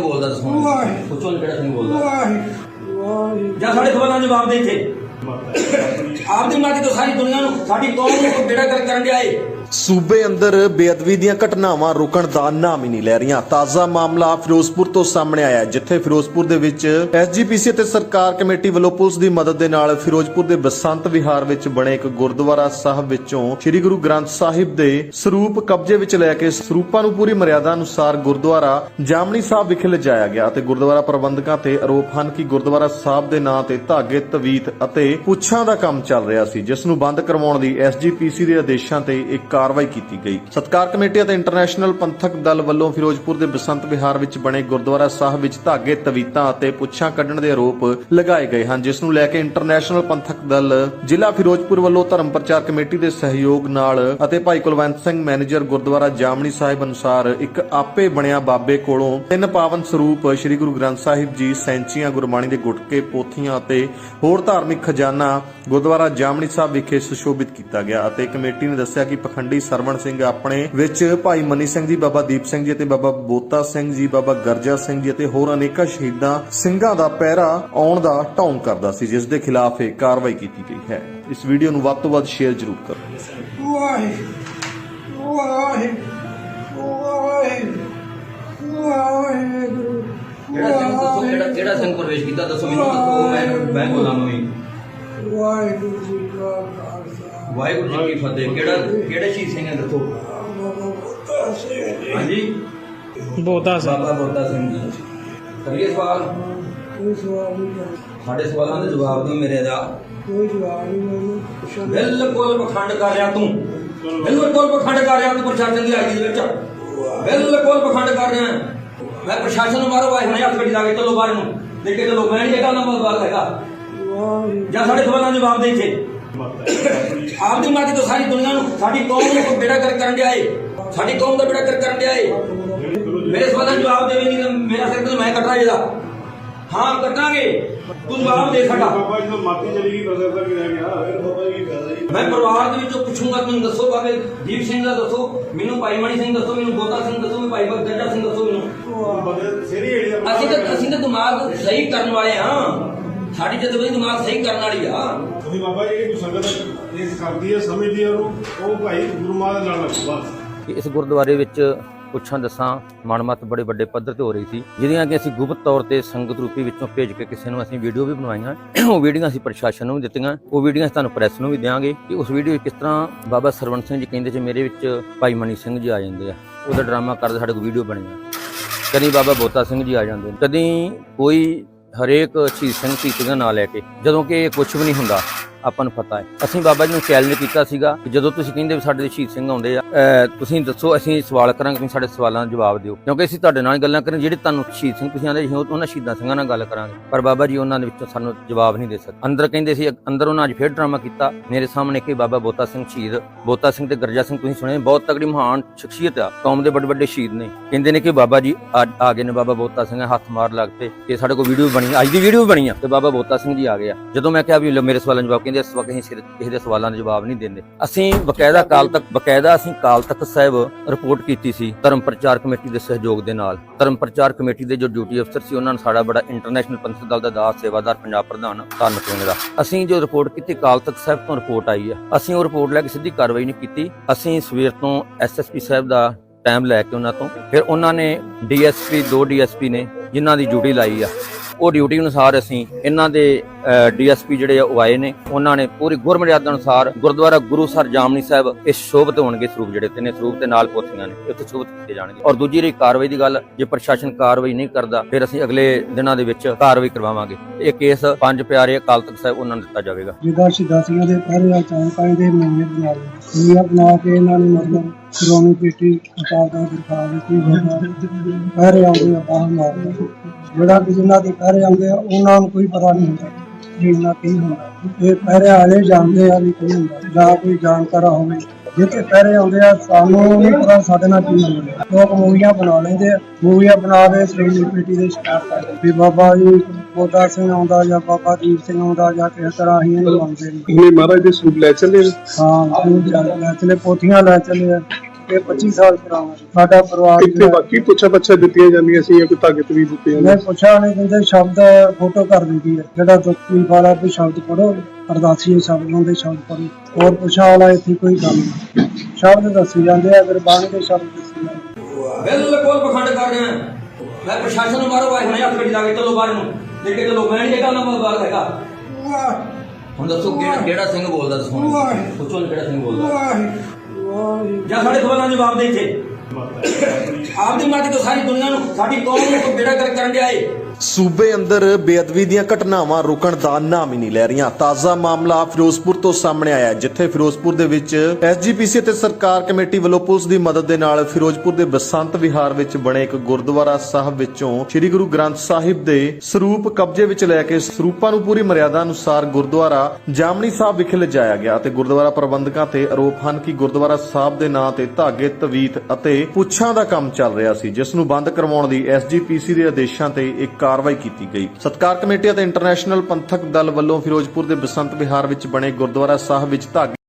ਬੋਲਦਾ ਦੱਸੋ ਵਾਹਿਗੁਰੂ। ਪੁੱਛੋ ਨੀ ਕਿਹੜਾ ਸਿੰਘ ਬੋਲਦਾ। ਵਾਹਿਗੁਰੂ ਵਾਹਿਗੁਰੂ। ਜਾਂ ਸਾਡੇ ਸਵਾਲਾਂ ਦੇ ਜਵਾਬ ਦੇ ਇੱਥੇ। ਆਪਦੀ ਮਾਤੀ ਤੋਂ ਸਾਰੀ ਦੁਨੀਆ ਨੂੰ ਸਾਡੀ ਕੌਮ ਨੂੰ ਬੇੜਾ ਕਰ ਕਰਨ ਦੇ ਆਏ ਸੂਬੇ ਅੰਦਰ ਬੇਅਦਬੀ ਦੀਆਂ ਘਟਨਾਵਾਂ ਰੁਕਣ ਦਾ ਨਾਮ ਹੀ ਨਹੀਂ ਲੈ ਰਹੀਆਂ। ਤਾਜ਼ਾ ਮਾਮਲਾ ਫਿਰੋਜ਼ਪੁਰ ਤੋਂ ਸਾਹਮਣੇ ਆਇਆ ਹੈ, ਜਿੱਥੇ ਫਿਰੋਜ਼ਪੁਰ ਦੇ ਵਿੱਚ ਐਸਜੀਪੀਸੀ ਅਤੇ ਸਰਕਾਰ ਕਮੇਟੀ ਵੱਲੋਂ ਪੁਲਿਸ ਦੀ ਮਦਦ ਦੇ ਨਾਲ ਫਿਰੋਜ਼ਪੁਰ ਦੇ ਬਸੰਤ ਵਿਹਾਰ ਵਿੱਚ ਬਣੇ ਇੱਕ ਗੁਰਦੁਆਰਾ ਸਾਹਿਬ ਵਿੱਚੋਂ ਸ੍ਰੀ ਗੁਰੂ ਗ੍ਰੰਥ ਸਾਹਿਬ ਦੇ ਸਰੂਪ ਕਬਜ਼ੇ ਵਿੱਚ ਲੈ ਕੇ ਸਰੂਪਾਂ ਨੂੰ ਪੂਰੀ ਮਰਿਆਦਾ ਅਨੁਸਾਰ ਗੁਰਦੁਆਰਾ ਜਾਮਣੀ ਸਾਹਿਬ ਵਿਖੇ ਲਿਜਾਇਆ ਗਿਆ ਅਤੇ ਗੁਰਦੁਆਰਾ ਪ੍ਰਬੰਧਕਾਂ ਤੇ ਆਰੋਪ ਹਨ ਕਿ ਗੁਰਦੁਆਰਾ ਸਾਹਿਬ ਦੇ ਨਾਂ ਤੇ ਧਾਗੇ ਤਵੀਤ ਅਤੇ ਪੁੱਛਾਂ ਦਾ ਕੰਮ ਚੱਲ ਰਿਹਾ ਸੀ ਜਿਸ ਨੂੰ ਬੰਦ ਕਰਵਾਉਣ ਦੀ ਐਸਜੀਪੀਸੀ ਦੇ ਆਦੇਸ਼ਾਂ ਤੇ ਇੱਕ ਕਾਰਵਾਈ ਕੀਤੀ ਗਈ। ਸਤਕਾਰ ਕਮੇਟੀ ਅਤੇ ਇੰਟਰਨੈਸ਼ਨਲ ਪੰਥਕ ਦਲ ਵੱਲੋਂ ਫਿਰੋਜ਼ਪੁਰ ਦੇ ਬਸੰਤ ਵਿਹਾਰ ਵਿੱਚ ਬਣੇ ਗੁਰਦੁਆਰਾ ਸਾਹਿਬ ਵਿੱਚ ਧਾਗੇ, ਤਵੀਤਾਂ ਅਤੇ ਪੁੱਛਾਂ ਕੱਢਣ ਦੇ ਆਰੋਪ ਲਗਾਏ ਗਏ ਹਨ, ਜਿਸ ਨੂੰ ਲੈ ਕੇ ਇੰਟਰਨੈਸ਼ਨਲ ਪੰਥਕ ਦਲ ਜ਼ਿਲ੍ਹਾ ਫਿਰੋਜ਼ਪੁਰ ਵੱਲੋਂ ਧਰਮ ਪ੍ਰਚਾਰ ਕਮੇਟੀ ਦੇ ਸਹਿਯੋਗ ਨਾਲ ਅਤੇ ਭਾਈ ਕੁਲਵੰਤ ਸਿੰਘ ਮੈਨੇਜਰ ਗੁਰਦੁਆਰਾ ਜਾਮਣੀ ਸਾਹਿਬ ਅਨੁਸਾਰ ਇੱਕ ਆਪੇ ਬਣਿਆ ਬਾਬੇ ਕੋਲੋਂ ਤਿੰਨ ਪਾਵਨ ਸਰੂਪ ਸ੍ਰੀ ਗੁਰੂ ਗ੍ਰੰਥ ਸਾਹਿਬ ਜੀ ਸੈਂਚੀਆਂ ਗੁਰਬਾਣੀ ਦੇ ਗੁਟਕੇ, ਪੋਥੀਆਂ ਅਤੇ ਹੋਰ ਧਾਰਮਿਕ ਖਜ਼ਾਨਾ ਗੁਰਦੁਆਰਾ ਜਾਮਣੀ ਸਾਹਿਬ ਵਿਖੇ ਸੁਸ਼ੋਭਿਤ ਕੀਤਾ ਗਿਆ ਅਤੇ ਕਮੇਟੀ ਨੇ ਦੱਸਿਆ ਕਿ ਪਖੰਡੀ ਸਰਵਣ ਸਿੰਘ ਆਪਣੇ ਵਿੱਚ ਭਾਈ ਮਨੀ ਸਿੰਘ ਜੀ ਬਾਬਾ ਦੀਪ ਸਿੰਘ ਜੀ ਅਤੇ ਬਾਬਾ ਬੋਤਾ ਸਿੰਘ ਜੀ ਬਾਬਾ ਗਰਜਾ ਸਿੰਘ ਜੀ ਅਤੇ ਹੋਰ ਅਨੇਕਾਂ ਸ਼ਹੀਦਾਂ ਸਿੰਘਾਂ ਦਾ ਪਹਿਰਾ ਆਉਣ ਦਾ ਢੌਂਗ ਕਰਦਾ ਸੀ ਜਿਸ ਦੇ ਖਿਲਾਫ ਇਹ ਕਾਰਵਾਈ ਕੀਤੀ ਗਈ ਹੈ। ਇਸ ਵੀਡੀਓ ਨੂੰ ਵੱਧ ਤੋਂ ਵੱਧ ਸ਼ੇਅਰ ਜ਼ਰੂਰ ਕਰੋ। ਵਾਹਿਗੁਰੂ ਵਾਹਿਗੁਰੂ ਵਾਹਿਗੁਰੂ ਵਾਹਿਗੁਰੂ ਕਿਹੜਾ ਸਿੰਘ ਦੱਸੋ ਕਿਹੜਾ ਕਿਹੜਾ ਸਿੰਘ ਪ੍ਰਵੇਸ਼ ਕੀਤਾ ਦੱਸੋ ਮੈਨੂੰ ਦੱਸੋ ਮੈਂ ਮੈਂ ਬੋਲਾਂ ਮੈਂ ਵਾਹਿਗੁਰੂ ਜੀ ਕਾ ਖਾਲਸਾ। ਵਾਹਿਗੁਰੂ ਜੀ ਕੀ ਫਤਿਹ। ਕਿਹੜਾ ਕਿਹੜੇ ਸ਼ਹੀਦ ਸਿੰਘ ਹੈ ਦੱਸੋ? ਸਿੰਘ ਹਾਂਜੀ? ਬੋਤਾ ਸਾਹਿਬ ਬਾਬਾ ਬੋਤਾ ਸਿੰਘ ਜੀ। ਕਰੀਏ ਸਵਾਲ? ਕੋਈ ਸਵਾਲ ਨਹੀਂ ਕਰ ਸਾਡੇ ਸਵਾਲਾਂ ਦੇ ਜਵਾਬ ਦਿਓ ਮੇਰੇ ਦਾ। ਕੋਈ ਜਵਾਬ ਨਹੀਂ। ਬਿਲਕੁਲ ਪਖੰਡ ਕਰ ਰਿਹਾ ਤੂੰ। ਬਿਲਕੁਲ ਪਖੰਡ ਕਰ ਰਿਹਾ ਤੂੰ ਪ੍ਰਸ਼ਾਸਨ ਦੀ ਆਈ ਦੇ ਵਿੱਚ। ਬਿਲਕੁਲ ਪਖੰਡ ਕਰ ਰਿਹਾ। ਮੈਂ ਪ੍ਰਸ਼ਾਸਨ ਨੂੰ ਮਾਰੋ ਆਏ ਹੁਣੇ ਹੱਥ ਗੱਡੀ ਲਾ ਕੇ ਚਲੋ ਬਾਹਰ ਨੂੰ। ਲੈ ਕੇ ਚਲੋ ਮੈਂ ਨਹੀਂ ਇਹਦਾ ਨੰਬਰ ਬਾਤ ਹੈਗਾ। ਜਾਂ ਸਾਡੇ ਸਵਾਲਾਂ ਦੇ ਜਵਾਬ ਦੇ ਇੱਥੇ। ਆਪਦੀ ਮਾਤੀ ਤੋਂ ਸਾਰੀ ਦੁਨੀਆ ਨੂੰ ਸਾਡੀ ਕੌਮ ਨੂੰ ਬੇੜਾ ਕਰ ਕਰਨ ਦੇ ਆਏ ਸਾਡੀ ਕੌਮ ਦਾ ਬੇੜਾ ਕਰ ਕਰਨ ਦੇ ਆਏ ਮੇਰੇ ਸਵਾਲਾਂ ਦੇ ਜਵਾਬ ਦੇਵੇ ਨਹੀਂ ਮੇਰਾ ਸਿਰ ਤੇ ਮੈਂ ਕੱਟਣਾ ਇਹਦਾ। ਹਾਂ ਕੱਟਾਂਗੇ। ਤੂੰ ਜਵਾਬ ਦੇ ਸਾਡਾ। ਬਾਬਾ ਜੀ ਤੋਂ ਮਾਤੀ ਚਲੀ ਗਈ ਬਜ਼ਰ ਤੱਕ ਰਹਿ ਗਿਆ। ਫਿਰ ਬਾਬਾ ਜੀ ਕੀ ਫਾਇਦਾ ਜੀ? ਮੈਂ ਪਰਿਵਾਰ ਦੇ ਵਿੱਚੋਂ ਪੁੱਛੂੰਗਾ ਤੁਸੀਂ ਦੱਸੋ ਬਾਬੇ ਦੀਪ ਸਿੰਘ ਦਾ ਦੱਸੋ ਮੈਨੂੰ ਭਾਈ ਮਣੀ ਸਿੰਘ ਦੱਸੋ ਮੈਨੂੰ ਗੋਤਾ ਸਿੰਘ ਦੱਸੋ ਮੈਨੂੰ ਭਾਈ ਗੱਜਾ ਸਿੰਘ ਦੱਸੋ ਮੈਨੂੰ। ਅਸੀਂ ਤਾਂ ਅਸੀਂ ਤਾਂ ਦਿਮਾਗ ਸਹੀ ਕਰਨ ਵਾਲੇ ਹਾਂ। ਸਾਡੀ ਜਦ ਵੀ ਦਿਮਾਗ ਸਹੀ ਕਰਨ ਵਾਲੀ ਆ। ਤੁਸੀਂ ਬਾਬਾ ਜੀ ਜਿਹੜੀ ਕੋਈ ਸੰਗਤ ਇਹ ਕਰਦੀ ਹੈ ਸਮਝਦੀ ਹੈ ਉਹਨੂੰ ਉਹ ਭਾਈ ਗੁਰੂ ਮਾਂ ਦੇ ਨਾਲ ਲੱਗੋ ਬਸ ਇਸ ਗੁਰਦੁਆਰੇ ਵਿੱਚ ਪੁੱਛਾਂ ਦੱਸਾਂ ਮਨਮਤ ਬੜੇ ਵੱਡੇ ਪੱਧਰ ਤੇ ਹੋ ਰਹੀ ਸੀ ਜਿਹਦੀਆਂ ਕਿ ਅਸੀਂ ਗੁਪਤ ਤੌਰ ਤੇ ਸੰਗਤ ਰੂਪੀ ਵਿੱਚੋਂ ਭੇਜ ਕੇ ਕਿਸੇ ਨੂੰ ਅਸੀਂ ਵੀਡੀਓ ਵੀ ਬਣਵਾਈਆਂ। ਉਹ ਵੀਡੀਓ ਅਸੀਂ ਪ੍ਰਸ਼ਾਸਨ ਨੂੰ ਵੀ ਦਿੱਤੀਆਂ ਉਹ ਵੀਡੀਓ ਅਸੀਂ ਤੁਹਾਨੂੰ ਪ੍ਰੈਸ ਨੂੰ ਵੀ ਦਿਆਂਗੇ ਕਿ ਉਸ ਵੀਡੀਓ ਵਿੱਚ ਕਿਸ ਤਰ੍ਹਾਂ ਬਾਬਾ ਸਰਵਣ ਸਿੰਘ ਜੀ ਕਹਿੰਦੇ ਸੀ ਮੇਰੇ ਵਿੱਚ ਭਾਈ ਮਨੀ ਸਿੰਘ ਜੀ ਆ ਜਾਂਦੇ ਆ। ਉਹਦਾ ਡਰਾਮਾ ਕਰਦੇ ਸਾਡੇ ਕੋਲ ਵੀਡੀਓ ਬਣੀ ਕਦੀ ਬਾਬਾ ਬੋਤਾ ਸਿੰਘ ਜੀ ਆ ਜਾਂਦੇ ਕਦੀ ਕੋਈ ਹਰੇਕ ਸ਼ਹੀਦ ਸਿੰਘ ਸ਼ਹੀਦ ਦਾ ਨਾਂ ਲੈ ਕੇ ਜਦੋਂ ਕਿ ਕੁਝ ਵੀ ਨਹੀਂ ਹੁੰਦਾ। ਆਪਾਂ ਨੂੰ ਪਤਾ ਹੈ। ਅਸੀਂ ਬਾਬਾ ਜੀ ਨੂੰ ਚੈਲੰਜ ਕੀਤਾ ਸੀਗਾ ਕਿ ਜਦੋਂ ਤੁਸੀਂ ਕਹਿੰਦੇ ਵੀ ਸਾਡੇ ਸ਼ਹੀਦ ਸਿੰਘ ਆਉਂਦੇ ਆ ਤੁਸੀਂ ਦੱਸੋ, ਅਸੀਂ ਸਵਾਲ ਕਰਾਂਗੇ, ਤੁਸੀਂ ਸਾਡੇ ਸਵਾਲਾਂ ਦਾ ਜਵਾਬ ਦਿਓ। ਕਿਉਂਕਿ ਅਸੀਂ ਤੁਹਾਡੇ ਨਾਲ ਗੱਲਾਂ ਕਰਾਂ ਜਿਹੜੇ ਤੁਹਾਨੂੰ ਸ਼ਹੀਦ ਸਿੰਘ ਤੁਸੀਂ ਆਂਦੇ ਸੀ ਉਹਨਾਂ ਸ਼ਹੀਦਾਂ ਸਿੰਘਾਂ ਨਾਲ ਗੱਲ ਕਰਾਂਗੇ। ਪਰ ਬਾਬਾ ਜੀ ਉਹਨਾਂ ਦੇ ਵਿੱਚੋਂ ਸਾਨੂੰ ਜਵਾਬ ਨਹੀਂ ਦੇ ਸਕਦੇ। ਅੰਦਰ ਕਹਿੰਦੇ ਸੀ, ਅੰਦਰ ਉਹਨਾਂ ਅੱਜ ਫੇਰ ਡਰਾਮਾ ਕੀਤਾ। ਮੇਰੇ ਸਾਹਮਣੇ ਕਿ ਬਾਬਾ ਬੋਤਾ ਸਿੰਘ ਸ਼ਹੀਦ, ਬੋਤਾ ਸਿੰਘ ਤੇ ਗਰਜਾ ਸਿੰਘ ਤੁਸੀਂ ਸੁਣੇ ਬਹੁਤ ਤਗੜੀ ਮਹਾਨ ਸ਼ਖਸੀਅਤ ਆ। ਕੌਮ ਦੇ ਵੱਡੇ ਵੱਡੇ ਸ਼ਹੀਦ ਨੇ। ਕਹਿੰਦੇ ਨੇ ਕਿ ਬਾਬਾ ਜੀ ਅੱਜ ਆ ਗਏ ਨੇ ਬਾਬਾ ਬੋਤਾ ਸਿੰਘ, ਹੱਥ ਮਾਰ ਲੱਗ ਤੇ ਸਾਡੇ ਕੋਲ ਵੀਡੀਓ ਬਣੀ, ਅੱਜ ਦੀ ਵੀਡੀਓ ਬਣੀ ਆ। ਤੇ ਬਾਬਾ ਬੋਤਾ ਸਿੰਘ ਜੀ ਆ ਗਏ ਆ। ਜਦੋਂ ਮੈਂ ਕਿਹਾ ਵੀ ਮੇਰੇ ਸਵਾਲਾਂ ਦਾ ਜਵਾਬ ਕਹਿੰਦੇ ਇਸ ਵਕਤ ਅਸੀਂ ਕਿਸੇ ਦੇ ਸਵਾਲਾਂ ਦਾ ਜਵਾਬ ਨਹੀਂ ਦਿੰਦੇ। ਅਸੀਂ ਬਕਾਇਦਾ ਕਾਲ ਤੱਕ ਬਕਾਇਦਾ ਅਸੀਂ ਕਾਲ ਤੱਕ ਸਾਹਿਬ ਰਿਪੋਰਟ ਕੀਤੀ ਸੀ ਧਰਮ ਪ੍ਰਚਾਰ ਕਮੇਟੀ ਦੇ ਸਹਿਯੋਗ ਦੇ ਨਾਲ। ਧਰਮ ਪ੍ਰਚਾਰ ਕਮੇਟੀ ਦੇ ਜੋ ਡਿਊਟੀ ਅਫਸਰ ਸੀ, ਉਹਨਾਂ ਨੇ ਸਾਡਾ ਬੜਾ ਇੰਟਰਨੈਸ਼ਨਲ ਪੰਥਕ ਦਲ ਦਾ ਦਾਸ, ਸੇਵਾਦਾਰ, ਪੰਜਾਬ ਪ੍ਰਧਾਨ ਧੰਨ ਸਿੰਘ ਦਾ। ਅਸੀਂ ਜੋ ਰਿਪੋਰਟ ਕੀਤੀ, ਕਾਲ ਤੱਕ ਸਾਹਿਬ ਤੋਂ ਰਿਪੋਰਟ ਆਈ ਹੈ। ਅਸੀਂ ਉਹ ਰਿਪੋਰਟ ਲੈ ਕੇ ਸਿੱਧੀ ਕਾਰਵਾਈ ਨਹੀਂ ਕੀਤੀ। ਅਸੀਂ ਸਵੇਰ ਤੋਂ ਐਸਐਸਪੀ ਸਾਹਿਬ ਦਾ ਟਾਈਮ ਲੈ ਕੇ ਉਹਨਾਂ ਤੋਂ, ਫਿਰ ਉਹਨਾਂ ਨੇ ਡੀਐਸਪੀ, ਦੋ ਡੀਐਸਪੀ ਨੇ ਜਿਨ੍ਹਾਂ ਦੀ ਡਿਊਟੀ ਲਾਈ ਆ। ਉਹ ਡਿਊਟੀ ਅਨੁਸਾਰ ਅਸੀਂ ਇਹਨਾਂ ਦੇ ਡੀਐਸਪੀ ਜਿਹੜੇ ਆ ਉਹ ਆਏ ਨੇ। ਉਹਨਾਂ ਨੇ ਪੂਰੀ ਗੁਰਮਰਿਆਦਾ ਅਨੁਸਾਰ ਗੁਰਦੁਆਰਾ ਗੁਰੂ ਸਰ ਜਾਮਨੀ ਸਾਹਿਬ ਇਹ ਸ਼ੋਭਤ ਹੋਣਗੇ ਸਰੂਪ ਜਿਹੜੇ ਤੇ ਨੇ, ਸਰੂਪ ਤੇ ਨਾਲ ਪੋਥੀਆਂ ਨੇ। ਇੱਥੇ ਸ਼ੋਭਤ ਕੀਤੇ ਜਾਣਗੇ। ਔਰ ਦੂਜੀ ਰਹੀ ਕਾਰਵਾਈ ਦੀ ਗੱਲ, ਜੇ ਪ੍ਰਸ਼ਾਸਨ ਕਾਰਵਾਈ ਨਹੀਂ ਕਰਦਾ, ਫਿਰ ਅਸੀਂ ਅਗਲੇ ਦਿਨਾਂ ਦੇ ਵਿੱਚ ਕਾਰਵਾਈ ਕਰਵਾਵਾਂਗੇ। ਇਹ ਕੇਸ ਪੰਜ ਪਿਆਰੇ ਅਕਾਲ ਤਖਤ ਸਾਹਿਬ ਉਹਨਾਂ ਨੂੰ ਦਿੱਤਾ ਜਾਵੇਗਾ। ਜਿੱਦਾਂ ਸ਼ਿਦਾਸੀਆਂ ਦੇ ਪਹਿਰੇ ਅਚਾਨਕਾਂ ਦੇ ਮਹੀਨੇ ਬਣਾ ਲਏ। ਦੁਨੀਆ ਬਣਾ ਕੇ ਇਹਨਾਂ ਨੇ ਮਤਲਬ ਸ਼੍ਰੋਮਣੀ ਕਮੇਟੀ ਅਕਾਲ ਦਾ ਦਿਖਾ ਦਿੱਤੀ ਹੋਇਆ ਪਹਿਰੇ ਆਉਂਦੇ ਆ ਮਾਰਦੇ ਜਿਹੜਾ ਕਿ ਜਿਨ੍ਹਾਂ ਦੇ ਪਹਿਰੇ ਆਉਂਦੇ ਆ ਉਹਨਾਂ ਨੂੰ ਕੋਈ ਪਤਾ ਨਹੀਂ ਹੁੰਦਾ ਇਹਨਾਂ ਕੀ ਹੁੰਦਾ। ਇਹ ਪਹਿਰੇ ਵਾਲੇ ਜਾਣਦੇ ਆ ਵੀ ਕੀ ਹੁੰਦਾ ਜਾਂ ਕੋਈ ਜਾਣਕਾਰ ਹੋਵੇ ਜਿੱਥੇ ਪਹਿਰੇ ਆਉਂਦੇ ਆ ਸਾਨੂੰ ਨਹੀਂ ਪਤਾ ਸਾਡੇ ਨਾਲ ਕੀ ਹੁੰਦਾ। ਲੋਕ ਮੂਵੀਆਂ ਬਣਾ ਲੈਂਦੇ ਆ। ਮੂਵੀਆਂ ਬਣਾ ਕੇ ਕਮੇਟੀ ਦੇ ਸ਼ਿਕਾਰ ਕਰਦੇ ਵੀ ਬਾਬਾ ਜੀ ਬੋਦਾ ਸਿੰਘ ਆਉਂਦਾ ਜਾਂ ਬਾਬਾ ਦੀਪ ਸਿੰਘ ਆਉਂਦਾ ਜਾਂ ਕਿਸੇ ਤਰ੍ਹਾਂ ਅਸੀਂ ਇਹਨੂੰ ਮੰਨਦੇ ਨੇ ਮਹਾਰਾਜ ਦੇ ਸਰੂਪ ਲੈ ਚੱਲੇ। ਹਾਂ ਉਹ ਲੈ ਚਲੇ ਪੋਥੀਆਂ ਲੈ ਚਲੇ ਇਹ 25 ਸਾਲ ਪੁਰਾਣਾ ਸਾਡਾ ਪਰਿਵਾਰ ਇੱਥੇ ਜਿਹੜਾ- ਬਾਕੀ ਪੁੱਛਾ ਬੱਛਾ ਦਿੱਤੀਆਂ ਜਾਂਦੀਆਂ ਸੀ ਜਾਂ ਕੋਈ ਤਾਕਤ ਵੀ ਦਿੱਤੀ ਜਾਂਦੀ ਮੈਂ ਪੁੱਛਿਆ ਨੇ ਕਹਿੰਦੇ ਸ਼ਬਦ ਫੋਟੋ ਕਰ ਦਿੰਦੀ ਹੈ। ਜਿਹੜਾ ਦੁੱਖੀ ਵਾਲਾ ਵੀ ਸ਼ਬਦ ਪੜੋ ਅਰਦਾਸੀ ਸ਼ਬਦ ਹੁੰਦੇ ਸ਼ਬਦ ਪੜੋ ਹੋਰ ਪੁੱਛਾ ਵਾਲਾ ਇੱਥੇ ਕੋਈ ਕੰਮ ਨਹੀਂ ਸ਼ਬਦ ਦੱਸੇ ਜਾਂਦੇ ਆ ਗੁਰਬਾਣੀ ਦੇ ਸ਼ਬਦ ਦੱਸੇ ਜਾਂਦੇ ਬਿਲਕੁਲ ਪਖੰਡ ਕਰ ਰਹੇ ਹਾਂ। ਮੈਂ ਪ੍ਰਸ਼ਾਸਨ ਨੂੰ ਮਾਰੋ ਆਏ ਹੁਣੇ ਹੱਥ ਗੱਡੀ ਲਾ ਕੇ ਚਲੋ ਬਾਹਰ ਨੂੰ। ਲੈ ਕੇ ਚਲੋ ਮੈਂ ਨਹੀਂ ਇਹਦਾ ਨਾਮ ਬਾਹਰ ਹੈਗਾ। ਹੁਣ ਦੱਸੋ ਕਿਹੜਾ ਕਿਹੜਾ ਸਿੰਘ ਬੋਲਦਾ ਦੱਸੋ ਹੁਣ। ਪੁੱਛੋ ਕਿਹੜਾ ਸਿੰਘ ਬੋਲਦਾ। ਸਾਡੇ ਸਵਾਲਾਂ ਦੇ ਜਵਾਬ ਦੇ ਇੱਥੇ। ਆਪਦੀ ਮਰਜ਼ੀ ਤੋਂ ਸਾਰੀ ਦੁਨੀਆ ਨੂੰ ਸਾਡੀ ਕੌਮ ਨੂੰ ਬੇੜਾ ਕਰ ਕਰਨ ਡਿਆ ਏ। ਸੂਬੇ ਅੰਦਰ ਬੇਅਦਬੀ ਦੀਆਂ ਘਟਨਾਵਾਂ ਰੁਕਣ ਦਾ ਨਾਮ ਹੀ ਨਹੀਂ ਲੈ ਰਹੀਆਂ। ਤਾਜ਼ਾ ਮਾਮਲਾ ਫਿਰੋਜ਼ਪੁਰ ਤੋਂ ਸਾਹਮਣੇ ਆਇਆ ਜਿੱਥੇ ਫਿਰੋਜ਼ਪੁਰ ਦੇ ਵਿੱਚ ਐਸਜੀਪੀਸੀ ਅਤੇ ਸਰਕਾਰ ਕਮੇਟੀ ਵੱਲੋਂ ਪੁਲਿਸ ਦੀ ਮਦਦ ਦੇ ਨਾਲ ਫਿਰੋਜ਼ਪੁਰ ਦੇ ਬਸੰਤ ਵਿਹਾਰ ਵਿੱਚ ਬਣੇ ਇੱਕ ਗੁਰਦੁਆਰਾ ਸਾਹਿਬ ਵਿੱਚੋਂ ਸ੍ਰੀ ਗੁਰੂ ਗ੍ਰੰਥ ਸਾਹਿਬ ਦੇ ਸਰੂਪ ਕਬਜ਼ੇ ਵਿੱਚ ਲੈ ਕੇ ਸਰੂਪਾਂ ਨੂੰ ਪੂਰੀ ਮਰਿਆਦਾ ਅਨੁਸਾਰ ਗੁਰਦੁਆਰਾ ਜਾਮਣੀ ਸਾਹਿਬ ਵਿਖੇ ਲਿਜਾਇਆ ਗਿਆ ਅਤੇ ਗੁਰਦੁਆਰਾ ਪ੍ਰਬੰਧਕਾਂ ਤੇ ਆਰੋਪ ਹਨ ਕਿ ਗੁਰਦੁਆਰਾ ਸਾਹਿਬ ਦੇ ਨਾਂ ਤੇ ਧਾਗੇ, ਤਵੀਤ ਅਤੇ ਪੁੱਛਾਂ ਦਾ ਕੰਮ ਚੱਲ ਰਿਹਾ ਸੀ, ਜਿਸ ਨੂੰ ਬੰਦ ਕਰਵਾਉਣ ਦੀ ਐਸਜੀਪੀਸੀ ਦੇ ਆਦੇਸ਼ਾਂ ਤੇ ਇੱਕ ਕਾਰਵਾਈ ਕੀਤੀ ਗਈ। ਸਤਕਾਰ ਕਮੇਟੀ ਅਤੇ ਇੰਟਰਨੈਸ਼ਨਲ ਪੰਥਕ ਦਲ ਵੱਲੋਂ ਫਿਰੋਜ਼ਪੁਰ ਦੇ ਬਸੰਤ ਵਿਹਾਰ ਵਿੱਚ ਬਣੇ ਗੁਰਦੁਆਰਾ ਸਾਹਿਬ ਵਿੱਚ ਧਾਗੇ